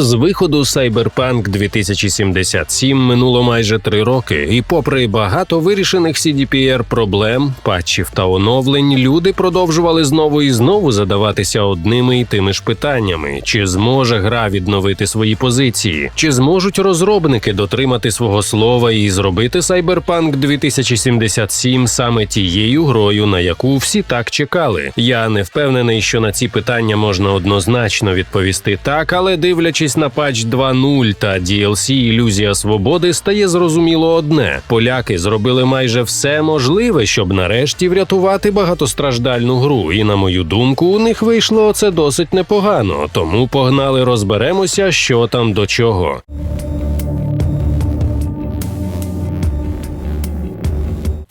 З виходу Cyberpunk 2077 минуло майже три роки, і попри багато вирішених CDPR проблем, патчів та оновлень, люди продовжували знову і знову задаватися одними і тими ж питаннями: чи зможе гра відновити свої позиції, чи зможуть розробники дотримати свого слова і зробити Cyberpunk 2077 саме тією грою, на яку всі так чекали. Я не впевнений, що на ці питання можна однозначно відповісти так, але дивлячись на патч 2.0 та DLC Ілюзія свободи, стає зрозуміло одне: поляки зробили майже все можливе, щоб нарешті врятувати багатостраждальну гру. І на мою думку, у них вийшло це досить непогано. Тому погнали, розберемося, що там до чого.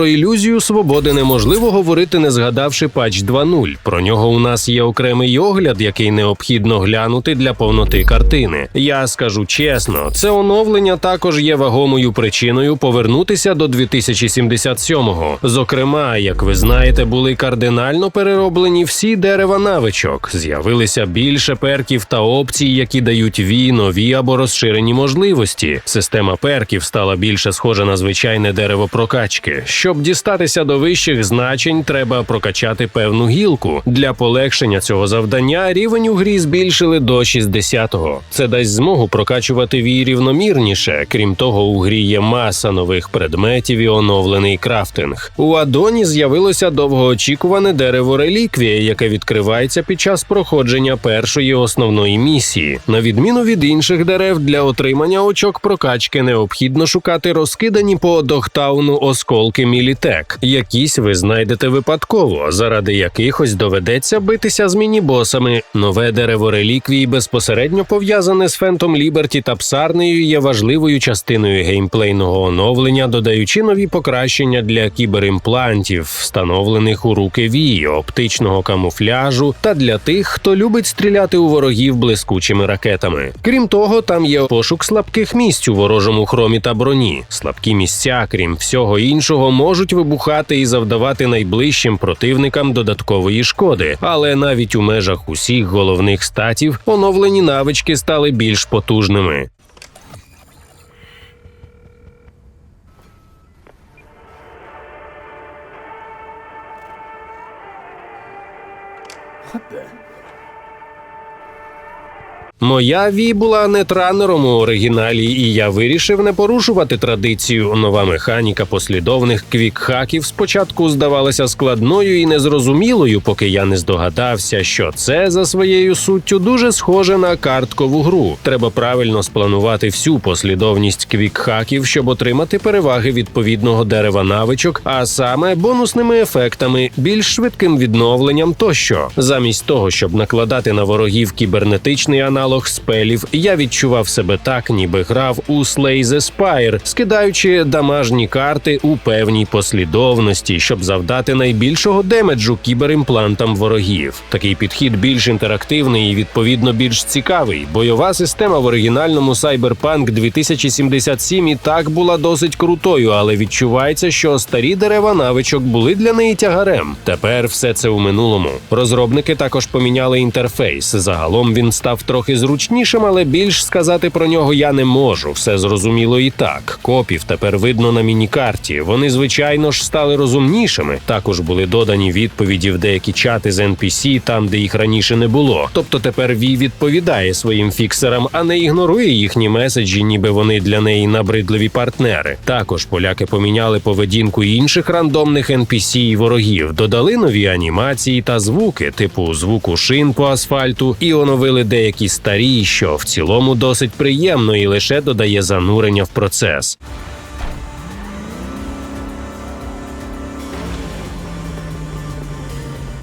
Про ілюзію свободи неможливо говорити, не згадавши патч 2.0. Про нього у нас є окремий огляд, який необхідно глянути для повноти картини. Я скажу чесно, це оновлення також є вагомою причиною повернутися до 2077-го. Зокрема, як ви знаєте, були кардинально перероблені всі дерева навичок. З'явилися більше перків та опцій, які дають ві, нові або розширені можливості. Система перків стала більше схожа на звичайне дерево прокачки. Щоб дістатися до вищих значень, треба прокачати певну гілку. Для полегшення цього завдання рівень у грі збільшили до 60-го. Це дасть змогу прокачувати вій рівномірніше. Крім того, у грі є маса нових предметів і оновлений крафтинг. У Адоні з'явилося довгоочікуване дерево реліквія, яке відкривається під час проходження першої основної місії. На відміну від інших дерев, для отримання очок прокачки необхідно шукати розкидані по Дохтауну осколки Мілітек. Якісь ви знайдете випадково, заради якихось доведеться битися з міні-босами. Нове дерево реліквії безпосередньо пов'язане з Фентом Ліберті та Псарнею є важливою частиною геймплейного оновлення, додаючи нові покращення для кіберимплантів, встановлених у руки Вії, оптичного камуфляжу та для тих, хто любить стріляти у ворогів блискучими ракетами. Крім того, там є пошук слабких місць у ворожому хромі та броні. Слабкі місця, крім всього іншого, можуть вибухати і завдавати найближчим противникам додаткової шкоди. Але навіть у межах усіх головних статів оновлені навички стали більш потужними. Моя ві була нетранером у оригіналі, і я вирішив не порушувати традицію. Нова механіка послідовних квікхаків спочатку здавалася складною і незрозумілою, поки я не здогадався, що це за своєю суттю дуже схоже на карткову гру. Треба правильно спланувати всю послідовність квікхаків, щоб отримати переваги відповідного дерева навичок, а саме бонусними ефектами, більш швидким відновленням тощо. Замість того, щоб накладати на ворогів кібернетичний аналог спелів, я відчував себе так, ніби грав у Slay the Spire, скидаючи дамажні карти у певній послідовності, щоб завдати найбільшого демеджу кіберимплантам ворогів. Такий підхід більш інтерактивний і відповідно більш цікавий. Бойова система в оригінальному Cyberpunk 2077 і так була досить крутою, але відчувається, що старі дерева навичок були для неї тягарем. Тепер все це у минулому. Розробники також поміняли інтерфейс. Загалом він став трохи зручнішим, але більш сказати про нього я не можу. Все зрозуміло і так. Копів тепер видно на мінікарті. Вони, звичайно ж, стали розумнішими. Також були додані відповіді в деякі чати з NPC, там де їх раніше не було. Тобто тепер Ві відповідає своїм фіксерам, а не ігнорує їхні меседжі, ніби вони для неї набридливі партнери. Також поляки поміняли поведінку інших рандомних NPC і ворогів, додали нові анімації та звуки, типу звуку шин по асфальту, і оновили деякі старі, що в цілому досить приємно і лише додає занурення в процес.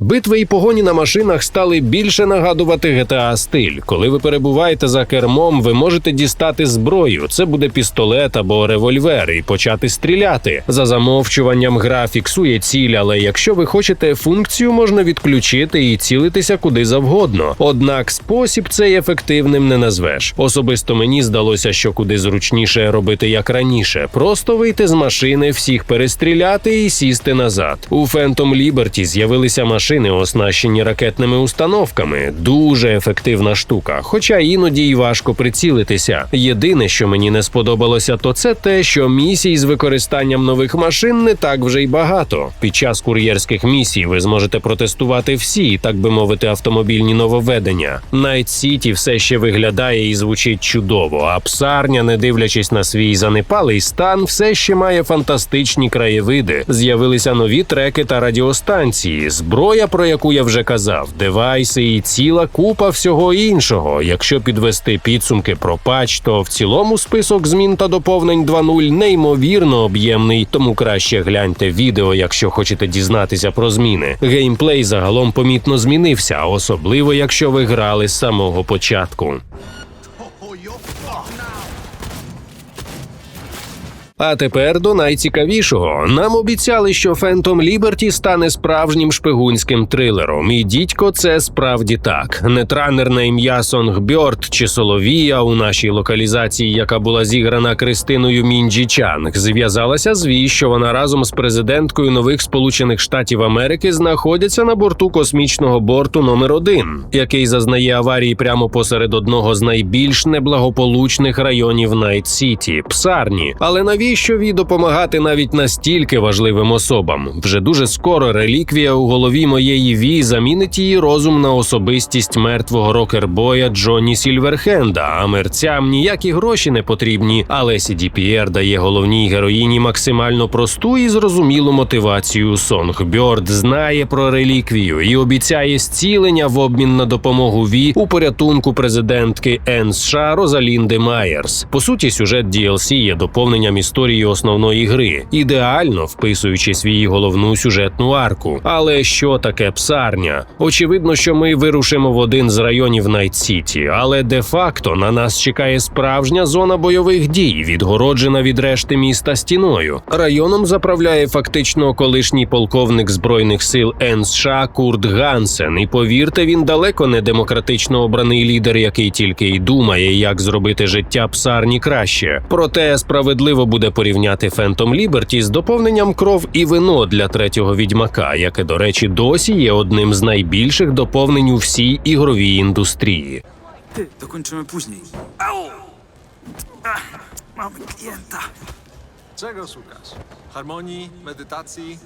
Битви і погоні на машинах стали більше нагадувати GTA стиль. Коли ви перебуваєте за кермом, ви можете дістати зброю. Це буде пістолет або револьвер, і почати стріляти. За замовчуванням гра фіксує ціль, але якщо ви хочете функцію, можна відключити і цілитися куди завгодно. Однак спосіб цей ефективним не назвеш. Особисто мені здалося, що куди зручніше робити як раніше, просто вийти з машини, всіх перестріляти і сісти назад. У Phantom Liberty з'явилися машини машини оснащені ракетними установками. Дуже ефективна штука, хоча іноді й важко прицілитися. Єдине, що мені не сподобалося, то це те, що місій з використанням нових машин не так вже й багато. Під час кур'єрських місій ви зможете протестувати всі, так би мовити, автомобільні нововведення. Night City все ще виглядає і звучить чудово. А псарня, не дивлячись на свій занепалий стан, все ще має фантастичні краєвиди. З'явилися нові треки та радіостанції, зброя, про яку я вже казав, девайси і ціла купа всього іншого. Якщо підвести підсумки про патч, то в цілому список змін та доповнень 2.0 неймовірно об'ємний, тому краще гляньте відео, якщо хочете дізнатися про зміни. Геймплей загалом помітно змінився, особливо якщо ви грали з самого початку. А тепер до найцікавішого. Нам обіцяли, що Phantom Liberty стане справжнім шпигунським трилером. І дідько, це справді так. Нетранер на ім'я Сонгбьорд чи Соловія у нашій локалізації, яка була зіграна Кристиною Мінджі Чанг, зв'язалася з Ві, що вона разом з президенткою нових Сполучених Штатів Америки знаходяться на борту космічного борту номер 1 який зазнає аварії прямо посеред одного з найбільш неблагополучних районів Найт Сіті Псарні. Але навіщо Ві допомагати навіть настільки важливим особам? Вже дуже скоро реліквія у голові моєї Ві замінить її розум на особистість мертвого рокербоя Джонні Сільверхенда. А мерцям ніякі гроші не потрібні. Але CDPR дає головній героїні максимально просту і зрозумілу мотивацію. Сонг Бьорд знає про реліквію і обіцяє зцілення в обмін на допомогу Ві у порятунку президентки ен США Розалінди Майерс. По суті, сюжет DLC є доповненням історії основної гри, ідеально вписуючи свій головну сюжетну арку. Але що таке псарня? Очевидно, що ми вирушимо в один з районів Найт Сіті, але де-факто на нас чекає справжня зона бойових дій, відгороджена від решти міста стіною. Районом заправляє фактично колишній полковник збройних сил ен США Курт Гансен. І повірте, він далеко не демократично обраний лідер, який тільки й думає, як зробити життя псарні краще. Проте справедливо буде порівняти Phantom Ліберті з доповненням кров і вино для третього відьмака, яке, до речі, досі є одним з найбільших доповнень у всій ігровій індустрії. Ти докончимо. Au! Ach, mamy klienta. Czego szukasz? Harmonii, medytacji?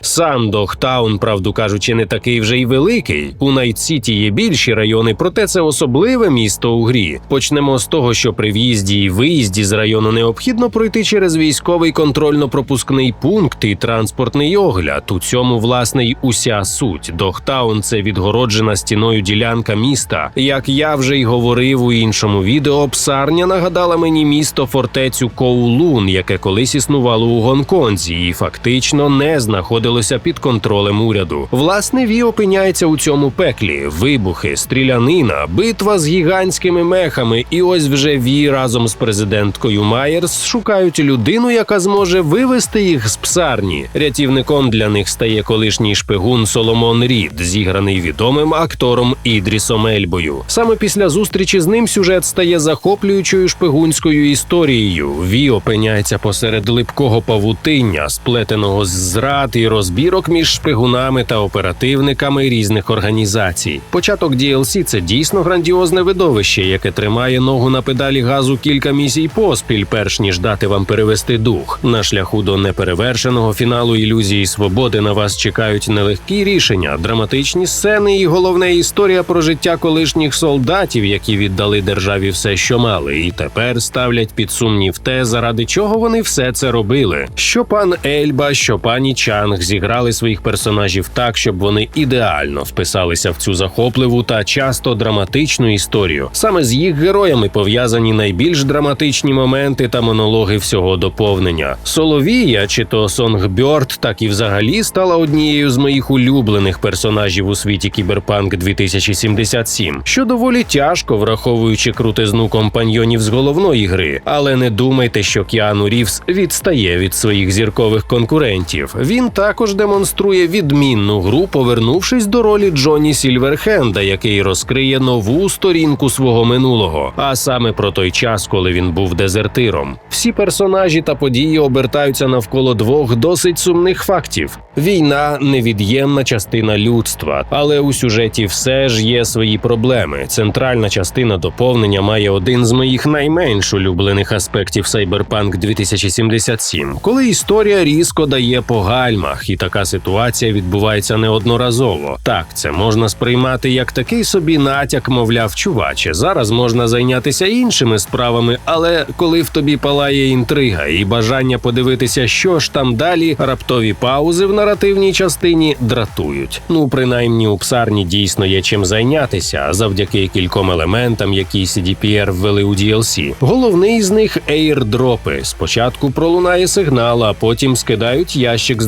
Сам Дохтаун, правду кажучи, не такий вже й великий. У Найт-Сіті є більші райони, проте це особливе місто у грі. Почнемо з того, що при в'їзді і виїзді з району необхідно пройти через військовий контрольно-пропускний пункт і транспортний огляд. У цьому власне й уся суть. Дохтаун це відгороджена стіною ділянка міста. Як я вже й говорив у іншому відео, псарня нагадала мені місто фортецю Коулун, яке колись існувало у Гонконзі, і фактично не знаходилося під контролем уряду. Власне, Ві опиняється у цьому пеклі: вибухи, стрілянина, битва з гігантськими мехами. І ось вже Ві разом з президенткою Майерс шукають людину, яка зможе вивести їх з псарні. Рятівником для них стає колишній шпигун Соломон Рід, зіграний відомим актором Ідрісом Ельбою. Саме після зустрічі з ним сюжет стає захоплюючою шпигунською історією. Ві опиняється посеред липкого павутиння, сплетеного з зрад і розбірок між шпигунами та оперативниками різних організацій. Початок DLC – це дійсно грандіозне видовище, яке тримає ногу на педалі газу кілька місій поспіль, перш ніж дати вам перевести дух. На шляху до неперевершеного фіналу ілюзії свободи на вас чекають нелегкі рішення, драматичні сцени і головне історія про життя колишніх солдатів, які віддали державі все, що мали, і тепер ставлять під сумнів те, заради чого вони все це робили. Що пан Ельба, що пані Чанг зіграли своїх персонажів так, щоб вони ідеально вписалися в цю захопливу та часто драматичну історію. Саме з їх героями пов'язані найбільш драматичні моменти та монологи всього доповнення. Соловія чи то Сонгбьорд, так і взагалі стала однією з моїх улюблених персонажів у світі Кіберпанк 2077, що доволі тяжко, враховуючи крутизну компаньйонів з головної гри. Але не думайте, що Кіану Рівс відстає від своїх зіркових конкурентів. Він так також демонструє відмінну гру, повернувшись до ролі Джоні Сільверхенда, який розкриє нову сторінку свого минулого, а саме про той час, коли він був дезертиром. Всі персонажі та події обертаються навколо двох досить сумних фактів: війна невід'ємна частина людства, але у сюжеті все ж є свої проблеми. Центральна частина доповнення має один з моїх найменш улюблених аспектів Cyberpunk 2077, коли історія різко дає по гальмах, і така ситуація відбувається неодноразово. Так, це можна сприймати як такий собі натяк, мовляв, чуваче. Зараз можна зайнятися іншими справами, але коли в тобі палає інтрига і бажання подивитися, що ж там далі, раптові паузи в наративній частині дратують. Ну, принаймні, у псарні дійсно є чим зайнятися завдяки кільком елементам, які CDPR ввели у DLC. Головний з них ейрдропи. Спочатку пролунає сигнал, а потім скидають ящик з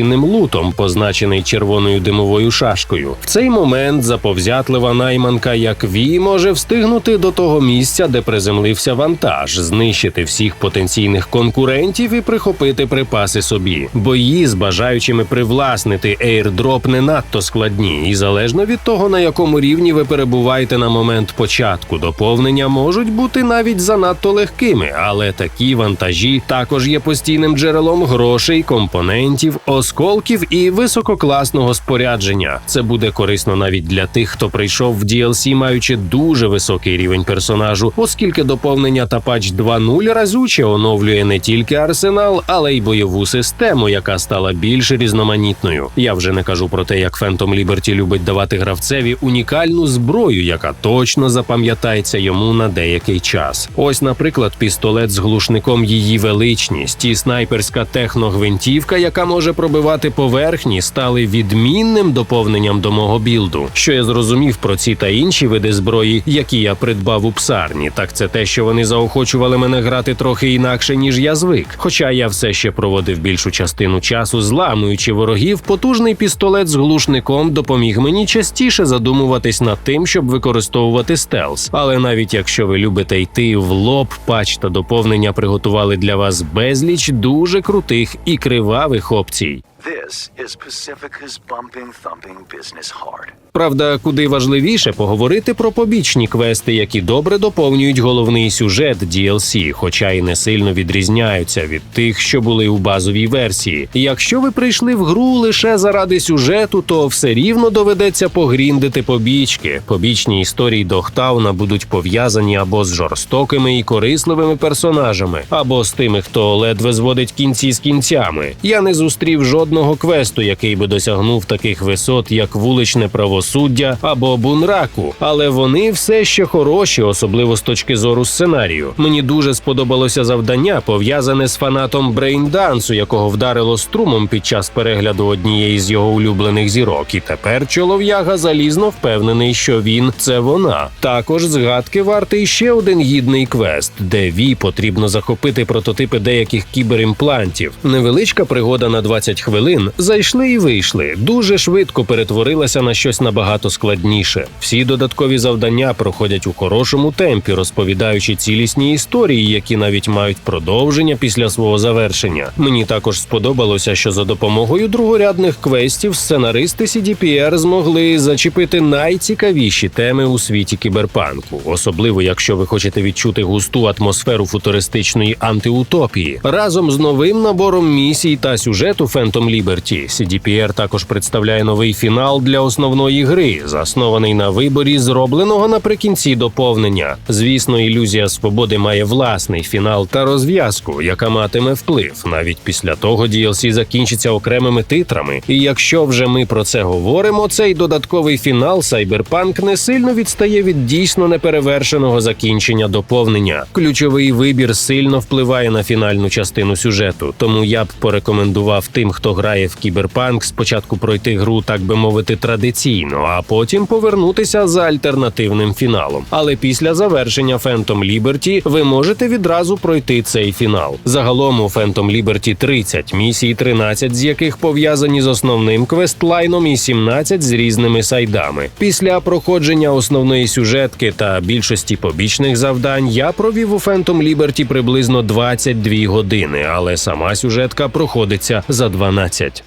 дорогоцінним лутом, позначений червоною димовою шашкою. В цей момент заповзятлива найманка, як Ві, може встигнути до того місця, де приземлився вантаж, знищити всіх потенційних конкурентів і прихопити припаси собі. Бої з бажаючими привласнити ейрдроп не надто складні, і залежно від того, на якому рівні ви перебуваєте на момент початку доповнення, можуть бути навіть занадто легкими, але такі вантажі також є постійним джерелом грошей, компонентів, осколків і висококласного спорядження. Це буде корисно навіть для тих, хто прийшов в DLC, маючи дуже високий рівень персонажу, оскільки доповнення та патч 2.0 разюче оновлює не тільки арсенал, але й бойову систему, яка стала більш різноманітною. Я вже не кажу про те, як Phantom Liberty любить давати гравцеві унікальну зброю, яка точно запам'ятається йому на деякий час. Ось, наприклад, пістолет з глушником її величність і снайперська техногвинтівка, яка може пробивати поверхні, стали відмінним доповненням до мого білду. Що я зрозумів про ці та інші види зброї, які я придбав у псарні, так це те, що вони заохочували мене грати трохи інакше, ніж я звик. Хоча я все ще проводив більшу частину часу, зламуючи ворогів, потужний пістолет з глушником допоміг мені частіше задумуватись над тим, щоб використовувати стелс. Але навіть якщо ви любите йти в лоб, патч та доповнення приготували для вас безліч дуже крутих і кривавих опцій. week. This is Pacifica's bumping, thumping business hard. Правда, куди важливіше поговорити про побічні квести, які добре доповнюють головний сюжет DLC, хоча й не сильно відрізняються від тих, що були у базовій версії. Якщо ви прийшли в гру лише заради сюжету, то все рівно доведеться погріндити побічки. Побічні історії Дохтауна будуть пов'язані або з жорстокими і корисливими персонажами, або з тими, хто ледве зводить кінці з кінцями. Я не зустрів жодного квесту, який би досягнув таких висот, як вуличне правосуддя або бунраку, але вони все ще хороші, особливо з точки зору сценарію. Мені дуже сподобалося завдання, пов'язане з фанатом брейндансу, якого вдарило струмом під час перегляду однієї з його улюблених зірок. І тепер чолов'яга залізно впевнений, що він це вона. Також згадки вартий ще один гідний квест, де Ві потрібно захопити прототипи деяких кіберимплантів. Невеличка пригода на 20 хвилин. Зайшли і вийшли. Дуже швидко перетворилася на щось набагато складніше. Всі додаткові завдання проходять у хорошому темпі, розповідаючи цілісні історії, які навіть мають продовження після свого завершення. Мені також сподобалося, що за допомогою другорядних квестів сценаристи CDPR змогли зачепити найцікавіші теми у світі кіберпанку, особливо якщо ви хочете відчути густу атмосферу футуристичної антиутопії. Разом з новим набором місій та сюжету Phantom Liberty, CDPR також представляє новий фінал для основної гри, заснований на виборі, зробленого наприкінці доповнення. Звісно, ілюзія свободи має власний фінал та розв'язку, яка матиме вплив. Навіть після того DLC закінчиться окремими титрами. І якщо вже ми про це говоримо, цей додатковий фінал Cyberpunk не сильно відстає від дійсно неперевершеного закінчення доповнення. Ключовий вибір сильно впливає на фінальну частину сюжету, тому я б порекомендував тим, хто грає в кіберпанк, спочатку пройти гру, так би мовити, традиційно, а потім повернутися за альтернативним фіналом. Але після завершення Phantom Liberty ви можете відразу пройти цей фінал. Загалом у Phantom Liberty 30 місій, 13 з яких пов'язані з основним квестлайном і 17 з різними сайдами. Після проходження основної сюжетки та більшості побічних завдань я провів у Phantom Liberty приблизно 22 години, але сама сюжетка проходиться за 12. that's it.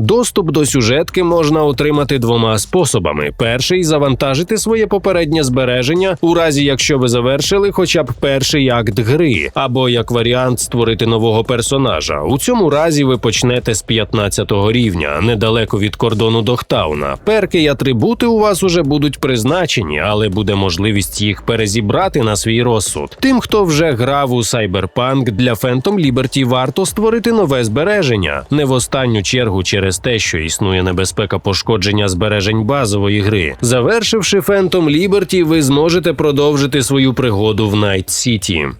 Доступ до сюжетки можна отримати двома способами: перший завантажити своє попереднє збереження, у разі якщо ви завершили хоча б перший акт гри, або як варіант створити нового персонажа. У цьому разі ви почнете з 15-го рівня, недалеко від кордону Дохтауна. Перки й атрибути у вас уже будуть призначені, але буде можливість їх перезібрати на свій розсуд. Тим, хто вже грав у Cyberpunk, для Phantom Liberty варто створити нове збереження, не в останню чергу через те, що існує небезпека пошкодження збережень базової гри. Завершивши Phantom Liberty, ви зможете продовжити свою пригоду в Найт City.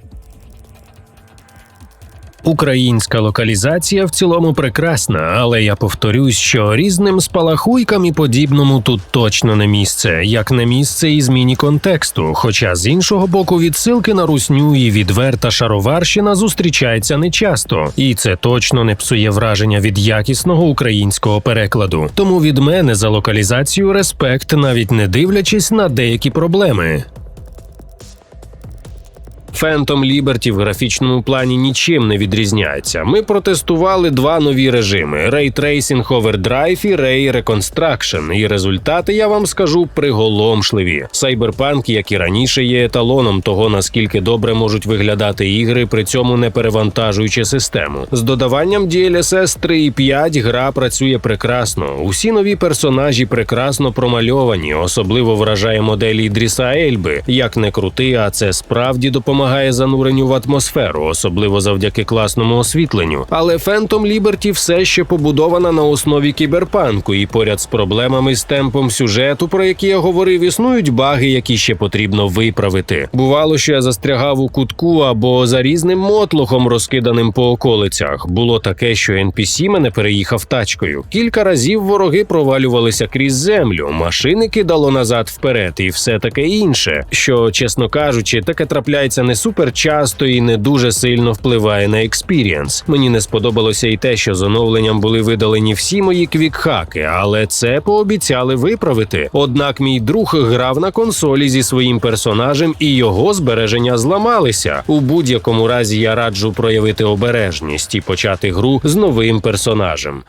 Українська локалізація в цілому прекрасна, але я повторюсь, що різним спалахуйкам і подібному тут точно не місце, як не місце і зміні контексту. Хоча з іншого боку, відсилки на русню і відверта шароварщина зустрічається нечасто, і це точно не псує враження від якісного українського перекладу. Тому від мене за локалізацію респект, навіть не дивлячись на деякі проблеми. Phantom Liberty в графічному плані нічим не відрізняється. Ми протестували два нові режими: Ray Tracing Overdrive і Ray Reconstruction. І результати я вам скажу приголомшливі. Cyberpunk, як і раніше, є еталоном того, наскільки добре можуть виглядати ігри, при цьому не перевантажуючи систему. З додаванням DLSS 3.5 гра працює прекрасно. Усі нові персонажі прекрасно промальовані. Особливо вражає модель Ідріса Ельби. Як не крути, а це справді допомагає зануренню в атмосферу, особливо завдяки класному освітленню. Але Phantom Liberty все ще побудована на основі кіберпанку, і поряд з проблемами з темпом сюжету, про які я говорив, існують баги, які ще потрібно виправити. Бувало, що я застрягав у кутку або за різним мотлохом, розкиданим по околицях. Було таке, що NPC мене переїхав тачкою. Кілька разів вороги провалювалися крізь землю, машини кидало назад вперед, і все таке інше. Що, чесно кажучи, таке трапляється не супер часто і не дуже сильно впливає на експірієнс. Мені не сподобалося і те, що з оновленням були видалені всі мої квікхаки, але це пообіцяли виправити. Однак мій друг грав на консолі зі своїм персонажем, і його збереження зламалися. У будь-якому разі я раджу проявити обережність і почати гру з новим персонажем.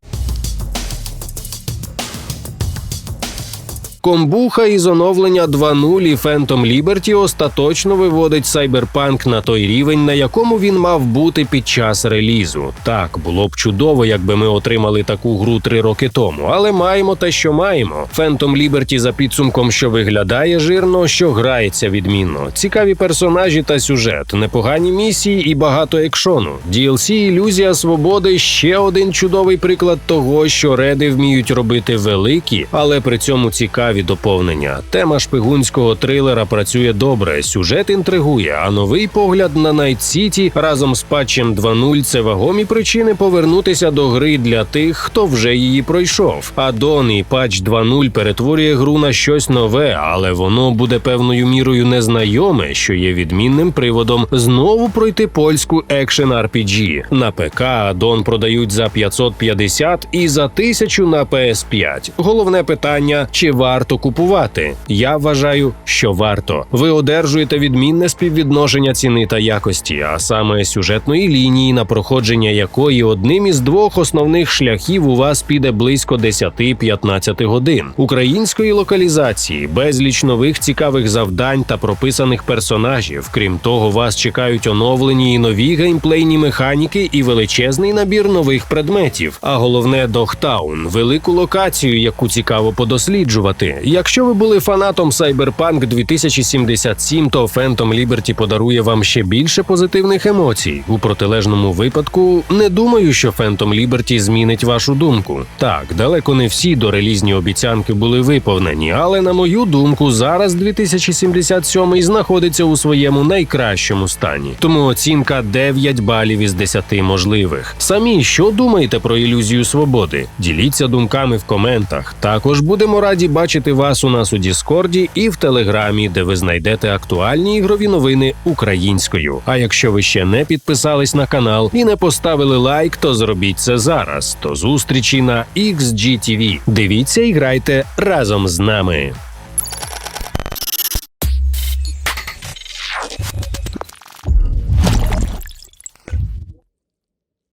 Комбуха із оновлення 2.0 і Phantom Liberty остаточно виводить Cyberpunk на той рівень, на якому він мав бути під час релізу. Так, було б чудово, якби ми отримали таку гру три роки тому, але маємо те, що маємо. Phantom Liberty за підсумком, що виглядає жирно, що грається відмінно. Цікаві персонажі та сюжет, непогані місії і багато екшону. DLC Ілюзія свободи ще один чудовий приклад того, що реди вміють робити великі, але при цьому цікаві доповнення. Тема шпигунського трилера працює добре, сюжет інтригує, а новий погляд на Night City разом з патчем 2.0 – це вагомі причини повернутися до гри для тих, хто вже її пройшов. Адон і патч 2.0 перетворює гру на щось нове, але воно буде певною мірою незнайоме, що є відмінним приводом знову пройти польську екшен RPG. На ПК Адон продають за 550 і за 1000 на PS5. Головне питання: чи варто купувати? Я вважаю, що варто. Ви одержуєте відмінне співвідношення ціни та якості, а саме сюжетної лінії, на проходження якої одним із двох основних шляхів у вас піде близько 10-15 годин. Української локалізації, безліч нових цікавих завдань та прописаних персонажів. Крім того, вас чекають оновлені і нові геймплейні механіки і величезний набір нових предметів. А головне Дохтаун велику локацію, яку цікаво подосліджувати. Якщо ви були фанатом Cyberpunk 2077, то Phantom Liberty подарує вам ще більше позитивних емоцій. У протилежному випадку не думаю, що Phantom Liberty змінить вашу думку. Так, далеко не всі дорелізні обіцянки були виповнені, але на мою думку, зараз 2077 знаходиться у своєму найкращому стані. Тому оцінка 9 балів із 10 можливих. Самі що думаєте про ілюзію свободи? Діліться думками в коментах. Також будемо раді бачити вас у нас у Діскорді і в Телеграмі, де ви знайдете актуальні ігрові новини українською. А якщо ви ще не підписались на канал і не поставили лайк, то зробіть це зараз. До зустрічі на XGTV. Дивіться і грайте разом з нами.